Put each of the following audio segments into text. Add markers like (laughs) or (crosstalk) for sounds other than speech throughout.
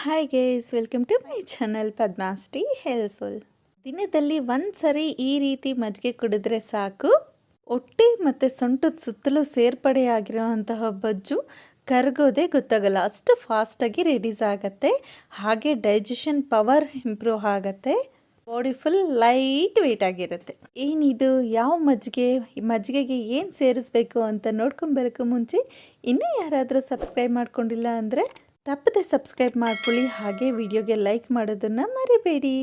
Hi guys welcome to my channel ಪದ್ಮಾಸ್ಟಿ helpful ದಿನದಲ್ಲಿ ಒಂದು ಸರಿ ಈ ರೀತಿ ಮಜ್ಜಿಗೆ ಕುಡಿದ್ರೆ ಸಾಕು. ಹೊಟ್ಟೆ ಮತ್ತು ಸೊಂಟದ ಸುತ್ತಲೂ ಸೇರ್ಪಡೆಯಾಗಿರುವಂತಹ ಬಜ್ಜು ಕರಗೋದೇ ಗೊತ್ತಾಗಲ್ಲ. ಅಷ್ಟು ಫಾಸ್ಟಾಗಿ ರಿಲೀಸ್ ಆಗುತ್ತೆ. ಹಾಗೆ ಡೈಜೆಷನ್ ಪವರ್ ಇಂಪ್ರೂವ್ ಆಗುತ್ತೆ. ಬಾಡಿ ಫುಲ್ ಲೈಟ್ ವೆಯ್ಟ್ ಆಗಿರುತ್ತೆ. ಏನಿದು? ಯಾವ ಮಜ್ಜಿಗೆ? ಮಜ್ಜಿಗೆಗೆ ಏನು ಸೇರಿಸ್ಬೇಕು ಅಂತ ನೋಡ್ಕೊಂಬರೋಕ್ಕೂ ಮುಂಚೆ ಇನ್ನೂ ಯಾರಾದರೂ ಸಬ್ಸ್ಕ್ರೈಬ್ ಮಾಡ್ಕೊಂಡಿಲ್ಲ ಅಂದರೆ ತಪ್ಪದೆ ಸಬ್ಸ್ಕ್ರೈಬ್ ಮಾಡ್ಕೊಳ್ಳಿ, ಹಾಗೆ ವಿಡಿಯೋಗೆ ಲೈಕ್ ಮಾಡೋದನ್ನು ಮರಿಬೇಡಿ.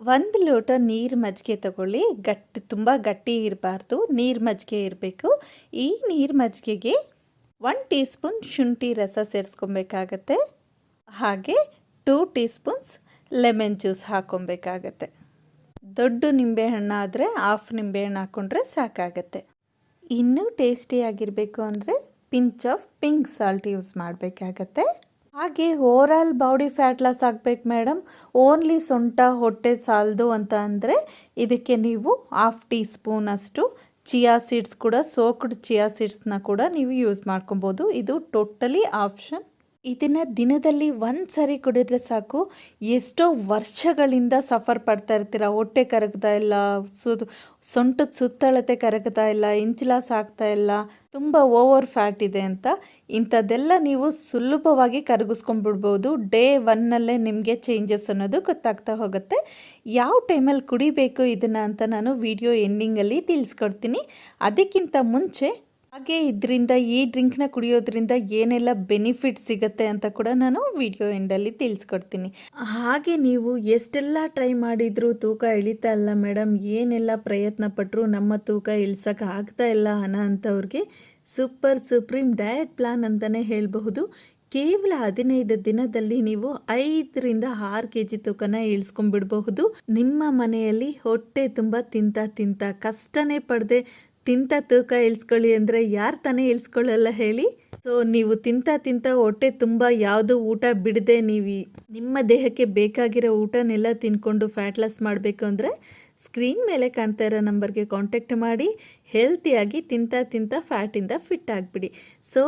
ಒಂದು ಲೋಟ ನೀರು ಮಜ್ಜಿಗೆ ತಗೊಳ್ಳಿ. ಗಟ್ಟಿ, ತುಂಬ ಗಟ್ಟಿ ಇರಬಾರ್ದು. ನೀರು ಮಜ್ಜಿಗೆ ಇರಬೇಕು. ಈ ನೀರು ಮಜ್ಜಿಗೆಗೆ ಒನ್ ಟೀ ಸ್ಪೂನ್ ಶುಂಠಿ ರಸ ಸೇರಿಸ್ಕೊಬೇಕಾಗತ್ತೆ. ಹಾಗೆ two teaspoons lemon juice ಹಾಕ್ಕೊಬೇಕಾಗತ್ತೆ. ದೊಡ್ಡ ನಿಂಬೆಹಣ್ಣು ಆದರೆ ಹಾಫ್ ನಿಂಬೆಹಣ್ಣು ಹಾಕ್ಕೊಂಡ್ರೆ ಸಾಕಾಗತ್ತೆ. ಇನ್ನೂ ಟೇಸ್ಟಿಯಾಗಿರಬೇಕು ಅಂದರೆ pinch of pink salt use ಮಾಡಬೇಕಾಗತ್ತೆ. ಹಾಗೆ ಓವರಾಲ್ ಬಾಡಿ ಫ್ಯಾಟ್ ಲಾಸ್ ಆಗಬೇಕು ಮೇಡಮ್. ಓನ್ಲಿ ಸೊಂಟ, ಹೊಟ್ಟೆ ಸಾಲದು ಅಂತ ಅಂದರೆ ಇದಕ್ಕೆ ನೀವು ಹಾಫ್ ಟೀ ಸ್ಪೂನ್ ಅಷ್ಟು ಚಿಯಾ ಸೀಡ್ಸ್ ಕೂಡ, ಸೋಕ್ಡ್ ಚಿಯಾ ಸೀಡ್ಸ್ನ ಕೂಡ ನೀವು ಯೂಸ್ ಮಾಡ್ಕೊಬೋದು. ಇದು ಟೋಟಲಿ ಆಪ್ಷನ್ ಇದನ್ನು ದಿನದಲ್ಲಿ ಒಂದು ಸರಿ ಕುಡಿದ್ರೆ ಸಾಕು. ಎಷ್ಟೋ ವರ್ಷಗಳಿಂದ ಸಫರ್ ಪಡ್ತಾ ಇರ್ತೀರ. ಹೊಟ್ಟೆ ಕರಗ್ತಾ ಇಲ್ಲ, ಸುದ್, ಸೊಂಟದ ಸುತ್ತಳತೆ ಕರಗ್ತಾ ಇಲ್ಲ ಇಂಚಲಾಸ್ ಆಗ್ತಾ ಇಲ್ಲ. ತುಂಬ ಓವರ್ ಫ್ಯಾಟ್ ಇದೆ ಅಂತ. ಇಂಥದ್ದೆಲ್ಲ ನೀವು ಸುಲಭವಾಗಿ ಕರಗಿಸ್ಕೊಂಡ್ಬಿಡ್ಬೋದು. ಡೇ ಒನ್ನಲ್ಲೇ ನಿಮಗೆ ಚೇಂಜಸ್ ಅನ್ನೋದು ಗೊತ್ತಾಗ್ತಾ ಹೋಗುತ್ತೆ. ಯಾವ ಟೈಮಲ್ಲಿ ಕುಡಿಬೇಕು ಇದನ್ನು ಅಂತ ನಾನು ವಿಡಿಯೋ ಎಂಡಿಂಗಲ್ಲಿ ತಿಳಿಸ್ಕೊಡ್ತೀನಿ. ಅದಕ್ಕಿಂತ ಮುಂಚೆ ಹಾಗೆ ಇದರಿಂದ ಈ ಡ್ರಿಂಕ್ನ ಕುಡಿಯೋದ್ರಿಂದ ಏನೆಲ್ಲ ಬೆನಿಫಿಟ್ ಸಿಗುತ್ತೆ ಅಂತ ಕೂಡ ನಾನು ವಿಡಿಯೋ ಎಂಡಲ್ಲಿ ತಿಳಿಸ್ಕೊಡ್ತೀನಿ. ಹಾಗೆ ನೀವು ಎಷ್ಟೆಲ್ಲ ಟ್ರೈ ಮಾಡಿದರೂ ತೂಕ ಇಳಿತಾ ಇಲ್ಲ ಮೇಡಮ್ ಏನೆಲ್ಲ ಪ್ರಯತ್ನ ಪಟ್ಟರು ನಮ್ಮ ತೂಕ ಇಳಿಸೋಕೆ ಆಗ್ತಾ ಇಲ್ಲ ಅನ್ನೋ ಅಂಥವ್ರಿಗೆ ಸೂಪರ್ ಸುಪ್ರೀಂ ಡಯಟ್ ಪ್ಲಾನ್ ಅಂತಲೇ ಹೇಳಬಹುದು. ಕೇವಲ ಹದಿನೈದು ದಿನದಲ್ಲಿ ನೀವು ಐದರಿಂದ ಆರು ಕೆ ಜಿ ತೂಕನ ಇಳಿಸ್ಕೊಂಡ್ಬಿಡಬಹುದು. ನಿಮ್ಮ ಮನೆಯಲ್ಲಿ ಹೊಟ್ಟೆ ತುಂಬ ತಿಂತ ತಿಂತ ಕಷ್ಟನೇ ಪಡದೆ ತಿಂತ ತೂಕ ಇಳಿಸ್ಕೊಳ್ಳಿ ಅಂದರೆ ಯಾರು ತಾನೇ ಇಳಿಸ್ಕೊಳ್ಳಲ್ಲ ಹೇಳಿ. ಸೊ ನೀವು ತಿಂತ ತಿಂತ ಹೊಟ್ಟೆ ತುಂಬ ಯಾವುದು ಊಟ ಬಿಡದೆ ನೀವು ನಿಮ್ಮ ದೇಹಕ್ಕೆ ಬೇಕಾಗಿರೋ ಊಟನೆಲ್ಲ ತಿನ್ಕೊಂಡು ಫ್ಯಾಟ್ ಲಾಸ್ ಮಾಡಬೇಕು ಅಂದರೆ ಸ್ಕ್ರೀನ್ ಮೇಲೆ ಕಾಣ್ತಾ ಇರೋ ನಂಬರ್ಗೆ ಕಾಂಟ್ಯಾಕ್ಟ್ ಮಾಡಿ. ಹೆಲ್ತಿಯಾಗಿ ತಿಂತ ತಿಂತ ಫ್ಯಾಟಿಂದ ಫಿಟ್ ಆಗಿಬಿಡಿ. ಸೊ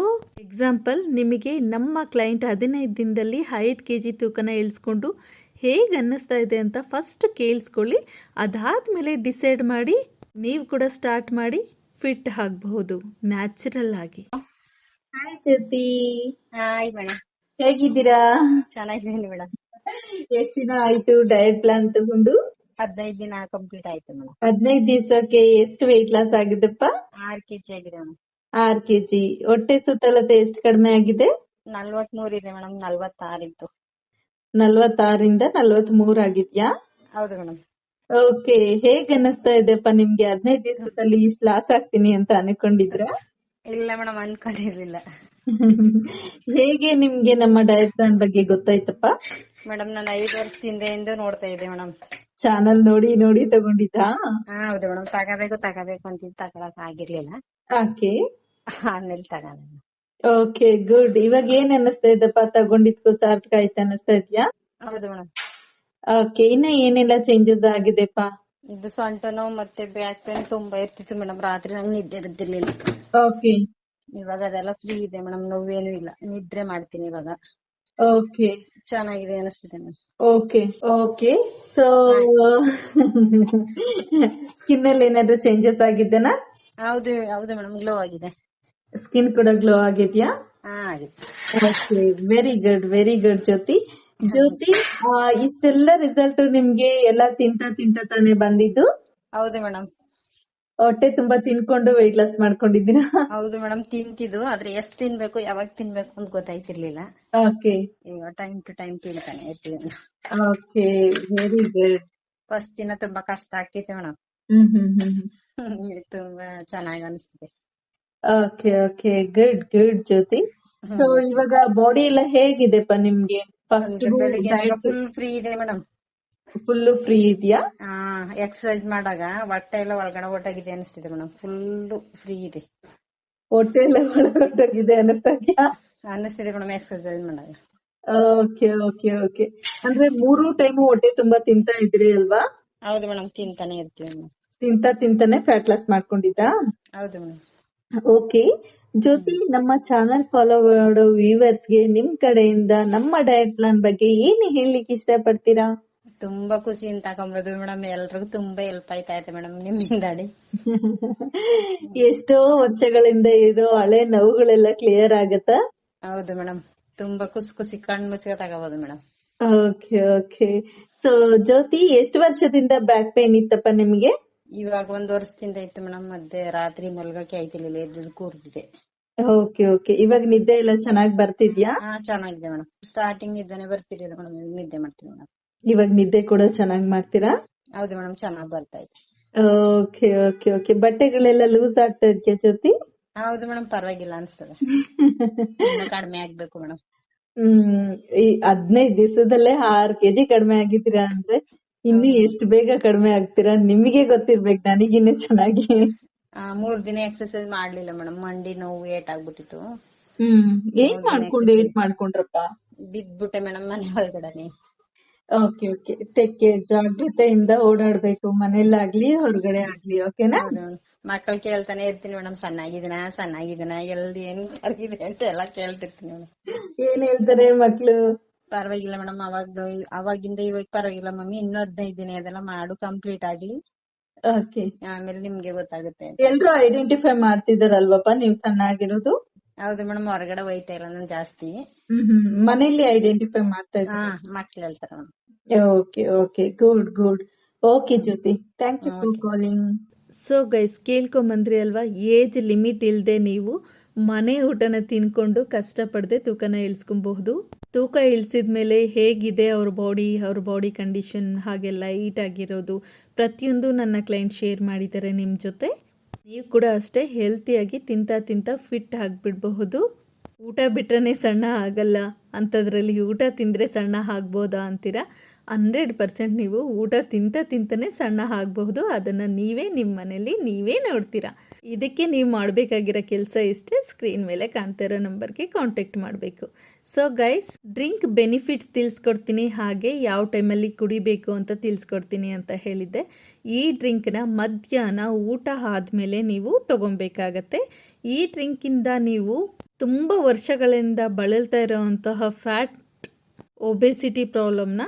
ಎಕ್ಸಾಂಪಲ್ ನಿಮಗೆ ನಮ್ಮ ಕ್ಲೈಂಟ್ ಹದಿನೈದು ದಿನದಲ್ಲಿ ಐದು ಕೆ ಜಿ ತೂಕನ ಇಳಿಸ್ಕೊಂಡು ಹೇಗೆ ಅನ್ನಿಸ್ತಾ ಇದೆ ಅಂತ ಫಸ್ಟ್ ಕೇಳಿಸ್ಕೊಳ್ಳಿ. ಅದಾದಮೇಲೆ ಡಿಸೈಡ್ ಮಾಡಿ ನೀವು ಕೂಡ ಸ್ಟಾರ್ಟ್ ಮಾಡಿ ಫಿಟ್ ಆಗಬಹುದು ನ್ಯಾಚುರಲ್ ಆಗಿ. ಹಾಯ್ ಜ್ಯೋತಿ. ಹಾಯ್ ಮೇಡಮ್ ಹೇಗಿದ್ದೀರಾ? ಚೆನ್ನಾಗಿದ್ದೀನಿ ಮೇಡಮ್ ಎಷ್ಟ್ ದಿನ ಆಯ್ತು ಡಯಟ್ ಪ್ಲಾನ್ ತಗೊಂಡು? ಹದಿನೈದು ದಿನ ಕಂಪ್ಲೀಟ್ ಆಯ್ತು ಮೇಡಮ್ ಹದಿನೈದು ದಿವಸಕ್ಕೆ ಎಷ್ಟು ವೆಯ್ಟ್ ಲಾಸ್ ಆಗಿದೆಪ್ಪ? ಆರ್ ಕೆಜಿ ಆಗಿದೆ ಮೇಡಮ್ ಆರ್ ಕೆಜಿ ಹೊಟ್ಟೆ ಸುತ್ತಲತೆ ಎಷ್ಟು ಕಡಿಮೆ ಆಗಿದೆ? ನಲ್ವತ್ ಮೂರ್ ಇದೆ ಮೇಡಮ್ ನಲ್ವತ್ತಾರು ಇತ್ತು ನಲ್ವತ್ತಾರಿಂದ ನಲ್ವತ್ ಮೂರ್ ಆಗಿದ್ಯಾ? ಹೌದು ಮೇಡಮ್ ಓಕೆ ಹೇಗ್ ಅನ್ನಿಸ್ತಾ ಇದೆಪ್ಪ ನಿಮ್ಗೆ ಹದಿನೈದು ದಿವಸದಲ್ಲಿ ಇಷ್ಟ್ ಲಾಸ್ ಆಗ್ತೀನಿ ಅಂತ ಅನ್ಕೊಂಡಿದ್ರ? ಇಲ್ಲ ಮೇಡಮ್ ಅನ್ಕೊಂಡಿರ್ಲಿಲ್ಲ. ಹೇಗೆ ನಿಮ್ಗೆ ನಮ್ಮ ಡಯಟ್ ಪ್ಲಾನ್ ಬಗ್ಗೆ ಗೊತ್ತಾಯ್ತಪ್ಪ? ಮೇಡಮ್ ನಾನು ಐದು ವರ್ಷದಿಂದ ನೋಡ್ತಾ ಇದ್ದೆ ಮೇಡಮ್. ಚಾನಲ್ ನೋಡಿ ನೋಡಿ ತಗೊಂಡಿದ್ದಾ? ಹೌದು ಮೇಡಮ್ ತಗೋಬೇಕು ತಗೋಬೇಕು ಅಂತ ತಗೊಳಕ್ ಆಗಿರ್ಲಿಲ್ಲ. ಓಕೆ ಆಮೇಲೆ ತಗೋಣ ಓಕೆ ಗುಡ್ ಇವಾಗ ಏನ್ ಅನ್ನಿಸ್ತಾ ಇದ್ದಪ್ಪ ತಗೊಂಡಿದ್ಕೂ ಸಾರ್ಥಕ ಆಯ್ತು ಅನ್ನಿಸ್ತಾ ಇದ್ಯಾ? ಹೌದು ಮೇಡಮ್. ಓಕೆ ಇನ್ನ ಏನೆಲ್ಲ ಚೇಂಜಸ್ ಆಗಿದೆಪ್ಪ? ಇದು ಸೊಂಟ ನೋವು ಮತ್ತೆ ಬ್ಯಾಕ್ ಪೇನ್ ತುಂಬಾ ಇರ್ತಿತ್ತು ಮೇಡಮ್ ರಾತ್ರಿ ನಂಗೆ ನಿದ್ದೆ ಬರ್ತಿರ್ಲಿಲ್ಲ ಓಕೆ ಇವಾಗ ಅದೆಲ್ಲ ಫ್ರೀ ಇದೆ ಮೇಡಮ್ ನೋವೇನು ಇಲ್ಲ. ನಿದ್ರೆ ಮಾಡ್ತೀನಿ ಇವಾಗ. ಓಕೆ ಚೆನ್ನಾಗಿದೆ ಅನಿಸ್ತಿದೆ madam okay okay so skin ಅಲ್ಲಿ ಏನಾದ್ರು ಚೇಂಜಸ್ ಆಗಿದ್ದೇನಾ? ಹೌದು ಹೌದು ಮೇಡಮ್ ಗ್ಲೋ ಆಗಿದೆ. ಸ್ಕಿನ್ ಕೂಡ ಗ್ಲೋ ಆಗಿದ್ಯಾ? ಹಾ ಆಗಿದೆ. Okay very good very good Jyoti. Jyoti ಇಷ್ಟೆಲ್ಲ ರಿಸಲ್ಟ್ ನಿಮ್ಗೆ ಎಲ್ಲ ತಿಂತ ತಿಂತ ತಾನೇ ಬಂದಿದ್ದು? ಹೌದು ಮೇಡಮ್. ಹೊಟ್ಟೆ ತುಂಬಾ ತಿನ್ಕೊಂಡು ವೆಯ್ಟ್ ಲಾಸ್ ಮಾಡ್ಕೊಂಡಿದ್ದೀರಾ? ಹೌದು ಮೇಡಮ್ ತಿಂತಿದ್ದು ಆದ್ರೆ ಎಷ್ಟ್ ತಿನ್ಬೇಕು ಯಾವಾಗ ತಿನ್ಬೇಕು ಅಂತ ಗೊತ್ತಾಯ್ತಿರ್ಲಿಲ್ಲ. ಓಕೆ. ಈಗ ಟೈಮ್ ಟು ಟೈಮ್ ತಿಂತಾನೆ ಓಕೆ ವೆರಿ ಗುಡ್ ಫಸ್ಟ್ ದಿನ ತುಂಬಾ ಕಷ್ಟ ಆಗ್ತಿತ್ತು ಮೇಡಮ್. ತುಂಬಾ ಚೆನ್ನಾಗಿ ಅನಿಸ್ತಿದೆ. Okay okay. Good good Jyoti. So ಇವಾಗ ಬಾಡಿ ಎಲ್ಲ ಹೇಗಿದೆಪ್ಪ ನಿಮ್ಗೆ? ಫಸ್ಟ್ ಫುಲ್ ಫ್ರೀ ಇದೆ ಮೇಡಮ್ ಫುಲ್ ಫ್ರೀ ಇದೆಯಾ? ಆ ಎಕ್ಸರ್ಸೈಸ್ ಮಾಡಾಗ ಹೊಟ್ಟೆ ಎಲ್ಲ ಒಳಗಡೆ ಒಟ್ಟಾಗಿದೆ ಅನಿಸ್ತಿದೆ ಮೇಡಮ್ ಫುಲ್ ಫ್ರೀ ಇದೆ. ಹೊಟ್ಟೆ ಎಲ್ಲ ಒಳಗೊಟ್ಟೋಗಿದೆ ಅನಿಸ್ತಾ ಇದ್ಯಾ ಅನಿಸ್ತಿದೆ ಮೇಡಮ್ ಎಕ್ಸರ್ಸೈಸ್ ಮಾಡಾಗ. ಓಕೆ ಓಕೆ ಓಕೆ ಅಂದ್ರೆ ಮೂರು ಟೈಮ್ ಹೊಟ್ಟೆ ತುಂಬಾ ತಿಂತಾ ಇದ್ರಿ ಅಲ್ವಾ? ಹೌದು ಮೇಡಮ್ ತಿಂತಾನೆ ಇರ್ತೀವಿ ತಿಂತಾ ತಿಂತ ತಿಂತಾನೆ ಫ್ಯಾಟ್ ಲಾಸ್ ಮಾಡ್ಕೊಂಡಿದ್ದಾ ಹೌದು ಮೇಡಮ್ ಓಕೆ. ಜ್ಯೋತಿ ನಮ್ಮ ಚಾನೆಲ್ ಫಾಲೋ ಮಾಡೋ ವ್ಯೂವರ್ಸ್ಗೆ ನಿಮ್ ಕಡೆಯಿಂದ ನಮ್ಮ ಡಯಟ್ ಪ್ಲಾನ್ ಬಗ್ಗೆ ಏನು ಹೇಳಲಿಕ್ಕೆ ಇಷ್ಟಪಡ್ತೀರಾ? ತುಂಬಾ ಖುಷಿಯಿಂದ ತಗೊಂಬೋದು ಮೇಡಮ್. ಎಲ್ರಿಗೂ ತುಂಬಾ ಹೆಲ್ಪ್ ಆಯ್ತಾ ಇದೆ ಮೇಡಮ್ ನಿಮ್ಮಿಂದಾಡಿ (laughs) ಎಷ್ಟೋ ವರ್ಷಗಳಿಂದ ಇದು ಹಳೆ ನೋವುಗಳೆಲ್ಲ ಕ್ಲಿಯರ್ ಆಗತ್ತಾ? ಹೌದು ಮೇಡಮ್. ತುಂಬಾ ಖುಷಿ ಖುಷಿ ಕಣ್ ಮುಚ್ಚ ತಗೋಬಹುದು madam. Okay okay. So Jyoti ಎಷ್ಟು ವರ್ಷದಿಂದ ಬ್ಯಾಕ್ ಪೇನ್ ಇತ್ತಪ್ಪ ನಿಮ್ಗೆ? ಇವಾಗ ಒಂದ್ ವರ್ಷದಿಂದ ಇತ್ತು ಮೇಡಮ್ ಮತ್ತೆ ರಾತ್ರಿ ಮಲ್ಗಕ್ಕೆ ಆಯ್ತಿರ್ಲಿಲ್ಲ ಎದ್ದು ಕೂರ್ತಿದೆ ಓಕೆ ಓಕೆ. ಇವಾಗ ನಿದ್ದೆ ಎಲ್ಲ ಚೆನ್ನಾಗಿ ಬರ್ತಿದ್ಯಾ? ಹಾ ಚೆನ್ನಾಗಿದೆ ಮೇಡಮ್. ಸ್ಟಾರ್ಟಿಂಗ್ ಇದ್ದಾನೆ ಬರ್ತಿರ್ಲಿಲ್ಲ ಮೇಡಮ್ ನಿದ್ದೆ ಮಾಡ್ತೀನಿ ಮೇಡಮ್. ಇವಾಗ ನಿದ್ದೆ ಕೂಡ ಚೆನ್ನಾಗಿ ಮಾಡ್ತೀರಾ? ಹೌದು ಮೇಡಮ್ ಚೆನ್ನಾಗ್ ಬರ್ತಾ ಇದೆ. Okay okay okay. ಬಟ್ಟೆಗಳೆಲ್ಲ ಲೂಸ್ ಆಗ್ತಾ ಇದೆಯಾ ಜ್ಯೋತಿ? ಹೌದು ಮೇಡಮ್ ಪರವಾಗಿಲ್ಲ ಅನ್ಸ್ತದೆ. (laughs) ಇನ್ನು ಕಡಿಮೆ ಆಗ್ಬೇಕು ಮೇಡಮ್. ಹ್ಮ್ ಈ ಹದಿನೈದು ದಿವಸದಲ್ಲೇ ಆರ್ ಕೆಜಿ ಕಡಿಮೆ ಆಗಿದ್ದೀರಾ ಅಂದ್ರೆ ಇನ್ನು ಎಷ್ಟು ಬೇಗ ಕಡಿಮೆ ಆಗ್ತೀರಾ ನಿಮಗೆ ಗೊತ್ತಿರ್ಬೇಕು ನನಗಿನ್ನ ಚೆನ್ನಾಗಿ. ಆ, ಮೂರ್ ದಿನ ಎಕ್ಸರ್ಸೈಸ್ ಮಾಡ್ಲಿಲ್ಲ ಮೇಡಮ್ ಮಂಡಿ ನೋವು ಏಟ್ ಆಗ್ಬಿಟ್ಟಿತ್ತು. ಹ್ಮ್ ಏನ್ ಮಾಡ್ಕೊಂಡು ಏಟ್ ಮಾಡ್ಕೊಂಡ್ರಪ್ಪ? ಬಿದ್ಬಿಟ್ಟೆ ಮೇಡಮ್ ಮನೆ ಒಳಗಡೆನೆ. ಓಕೆ ಓಕೆ ತೆಕ್ಕೆ ಜಾಗ್ರತೆಯಿಂದ ಓಡಾಡ್ಬೇಕು ಮನೇಲಾಗ್ಲಿ ಹೊರಗಡೆ ಆಗ್ಲಿ ಓಕೆನಾ ಮಕ್ಕಳು ಕೇಳ್ತಾನೆ ಇರ್ತೀನಿ ಮೇಡಮ್ ಸಣ್ಣಾಗಿದ್ದೀನ ಸಣ್ಣಾಗಿದ್ದೀನ ಎಲ್ಲಿ ಏನ್ ಆಗಿದೆ ಅಂತ ಎಲ್ಲ ಕೇಳ್ತಿರ್ತೀನಿ ಏನ್ ಹೇಳ್ತಾರೆ ಮಕ್ಳು? ಪರವಾಗಿಲ್ಲ ಮೇಡಮ್ ಅವಾಗ ಅವಾಗಿಂದ ಇವಾಗ ಪರವಾಗಿಲ್ಲ ಮಮ್ಮಿ ಇನ್ನೂ ಹದಿನೈದು ದಿನ ಅದೆಲ್ಲ ಮಾಡು ಕಂಪ್ಲೀಟ್ ಆಗ್ಲಿ. ಓಕೆ ಆಮೇಲೆ ನಿಮ್ಗೆ ಗೊತ್ತಾಗುತ್ತೆ ಎಲ್ಲರೂ ಎಲ್ರು ಐಡೆಂಟಿಫೈ ಮಾಡ್ತಿದಾರಲ್ವಪ್ಪ ನೀವು ಸಣ್ಣ ಆಗಿರೋದು ಹೌದು ಮೇಡಮ್ ಹೊರಗಡೆ ಹೋಯ್ತಾ ಇಲ್ಲ ನಾನು ಜಾಸ್ತಿ. ಮನೇಲಿ ಐಡೆಂಟಿಫೈ ಮಾಡ್ತಾ ಹಾ ಇದ್ದಾರೆ. ಮಕ್ಳು ಹೇಳ್ತಾರೆ okay okay good good okay Jyoti. Thank you for calling so guys ಕೇಳ್ಕೊಂಬಂದ್ರಿ ಅಲ್ವಾ? ಏಜ್ ಲಿಮಿಟ್ ಇಲ್ಲದೆ ನೀವು ಮನೆ ಊಟನ ತಿನ್ಕೊಂಡು ಕಷ್ಟಪಡದೆ ತೂಕನ ಇಳಿಸ್ಕೊಬಹುದು. ತೂಕ ಇಳಿಸಿದ ಮೇಲೆ ಹೇಗಿದೆ ಅವ್ರ ಬಾಡಿ ಅವ್ರ ಬಾಡಿ ಕಂಡೀಷನ್ ಹಾಗೆ ಲೈಟ್ ಆಗಿರೋದು? ಪ್ರತಿಯೊಂದು ನನ್ನ ಕ್ಲೈಂಟ್ ಶೇರ್ ಮಾಡಿದ್ದಾರೆ ನಿಮ್ಮ ಜೊತೆ. ನೀವು ಕೂಡ ಅಷ್ಟೇ ಹೆಲ್ತಿಯಾಗಿ ತಿಂತ ತಿಂತ ಫಿಟ್ ಆಗಿಬಿಡಬಹುದು. ಊಟ ಬಿಟ್ರೆ ಸಣ್ಣ ಆಗಲ್ಲ ಅಂಥದ್ರಲ್ಲಿ ಊಟ ತಿಂದರೆ ಸಣ್ಣ ಆಗ್ಬೋದಾ ಅಂತೀರಾ? ಹಂಡ್ರೆಡ್ ಪರ್ಸೆಂಟ್ ನೀವು ಊಟ ತಿಂತ ತಿಂತನೇ ಸಣ್ಣ ಆಗಬಹುದು. ಅದನ್ನು ನೀವೇ ನಿಮ್ಮ ಮನೇಲಿ ನೀವೇ ನೋಡ್ತೀರಾ. ಇದಕ್ಕೆ ನೀವು ಮಾಡಬೇಕಾಗಿರೋ ಕೆಲಸ ಇಷ್ಟೇ ಸ್ಕ್ರೀನ್ ಮೇಲೆ ಕಾಣ್ತಾ ಇರೋ ನಂಬರ್ಗೆ ಕಾಂಟ್ಯಾಕ್ಟ್ ಮಾಡಬೇಕು. ಸೊ ಗೈಸ್ ಡ್ರಿಂಕ್ ಬೆನಿಫಿಟ್ಸ್ ತಿಳಿಸ್ಕೊಡ್ತೀನಿ. ಹಾಗೆ ಯಾವ ಟೈಮಲ್ಲಿ ಕುಡಿಬೇಕು ಅಂತ ತಿಳಿಸ್ಕೊಡ್ತೀನಿ ಅಂತ ಹೇಳಿದ್ದೆ. ಈ ಡ್ರಿಂಕ್ನ ಮಧ್ಯಾಹ್ನ ಊಟ ಆದಮೇಲೆ ನೀವು ತಗೊಬೇಕಾಗತ್ತೆ ಈ ಡ್ರಿಂಕಿಂದ ನೀವು ತುಂಬ ವರ್ಷಗಳಿಂದ ಬಳಲ್ತಾ ಇರೋವಂತಹ ಫ್ಯಾಟ್ ಒಬೆಸಿಟಿ ಪ್ರಾಬ್ಲಮ್ನ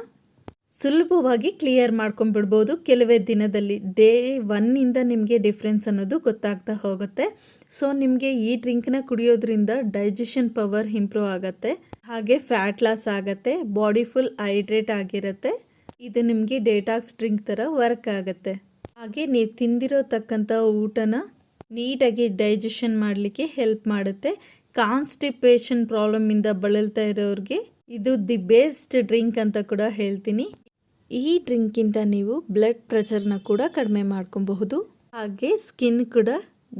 ಸುಲಭವಾಗಿ ಕ್ಲಿಯರ್ ಮಾಡ್ಕೊಂಡ್ಬಿಡ್ಬೋದು. ಕೆಲವೇ ದಿನದಲ್ಲಿ ಡೇ ಒನ್ನಿಂದ ನಿಮಗೆ ಡಿಫ್ರೆನ್ಸ್ ಅನ್ನೋದು ಗೊತ್ತಾಗ್ತಾ ಹೋಗುತ್ತೆ. ಸೊ ನಿಮಗೆ ಈ ಡ್ರಿಂಕ್ನ ಕುಡಿಯೋದ್ರಿಂದ ಡೈಜೆಷನ್ ಪವರ್ ಇಂಪ್ರೂವ್ ಆಗುತ್ತೆ. ಹಾಗೆ ಫ್ಯಾಟ್ ಲಾಸ್ ಆಗುತ್ತೆ ಬಾಡಿ ಫುಲ್ ಹೈಡ್ರೇಟ್ ಆಗಿರುತ್ತೆ. ಇದು ನಿಮಗೆ ಡೇಟಾಕ್ಸ್ ಡ್ರಿಂಕ್ ಥರ ವರ್ಕ್ ಆಗುತ್ತೆ. ಹಾಗೆ ನೀವು ತಿಂದಿರೋ ತಕ್ಕಂಥ ಊಟನ ನೀಟಾಗಿ ಡೈಜೆಷನ್ ಮಾಡಲಿಕ್ಕೆ ಹೆಲ್ಪ್ ಮಾಡುತ್ತೆ. ಕಾನ್ಸ್ಟಿಪೇಷನ್ ಪ್ರಾಬ್ಲಮಿಂದ ಬಳಲ್ತಾ ಇರೋರಿಗೆ ಇದು ದಿ ಬೆಸ್ಟ್ ಡ್ರಿಂಕ್ ಅಂತ ಕೂಡ ಹೇಳ್ತೀನಿ. ಈ ಡ್ರಿಂಕಿಂದ ನೀವು ಬ್ಲಡ್ ಪ್ರೆಷರ್ನ ಕೂಡ ಕಡಿಮೆ ಮಾಡ್ಕೊಬಹುದು. ಹಾಗೆ ಸ್ಕಿನ್ ಕೂಡ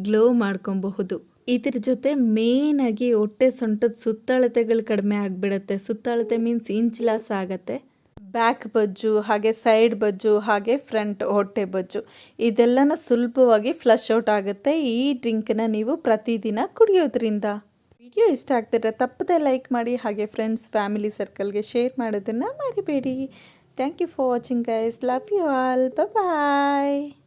ಗ್ಲೋ ಮಾಡ್ಕೊಬಹುದು. ಇದ್ರ ಜೊತೆ ಮೇನ್ ಆಗಿ ಹೊಟ್ಟೆ ಸೊಂಟದ ಸುತ್ತಳತೆಗಳು ಕಡಿಮೆ ಆಗಿಬಿಡತ್ತೆ. ಸುತ್ತಳತೆ ಮೀನ್ಸ್ ಇಂಚ್ ಲಾಸ್ ಆಗತ್ತೆ. ಬ್ಯಾಕ್ ಬಜ್ಜು, ಹಾಗೆ ಸೈಡ್ ಬಜ್ಜು, ಹಾಗೆ ಫ್ರಂಟ್ ಹೊಟ್ಟೆ ಬಜ್ಜು, ಇದೆಲ್ಲನ ಸುಲಭವಾಗಿ ಫ್ಲಶ್ ಔಟ್ ಆಗುತ್ತೆ. ಈ ಡ್ರಿಂಕ್ನ ನೀವು ಪ್ರತಿದಿನ ಕುಡಿಯೋದ್ರಿಂದ. ವಿಡಿಯೋ ಇಷ್ಟ ಆಗ್ತಿದ್ರೆ ತಪ್ಪದೆ ಲೈಕ್ ಮಾಡಿ ಹಾಗೆ ಫ್ರೆಂಡ್ಸ್ ಫ್ಯಾಮಿಲಿ ಸರ್ಕಲ್ಗೆ ಶೇರ್ ಮಾಡೋದನ್ನು ಮರಿಬೇಡಿ. Thank you for watching guys love you all bye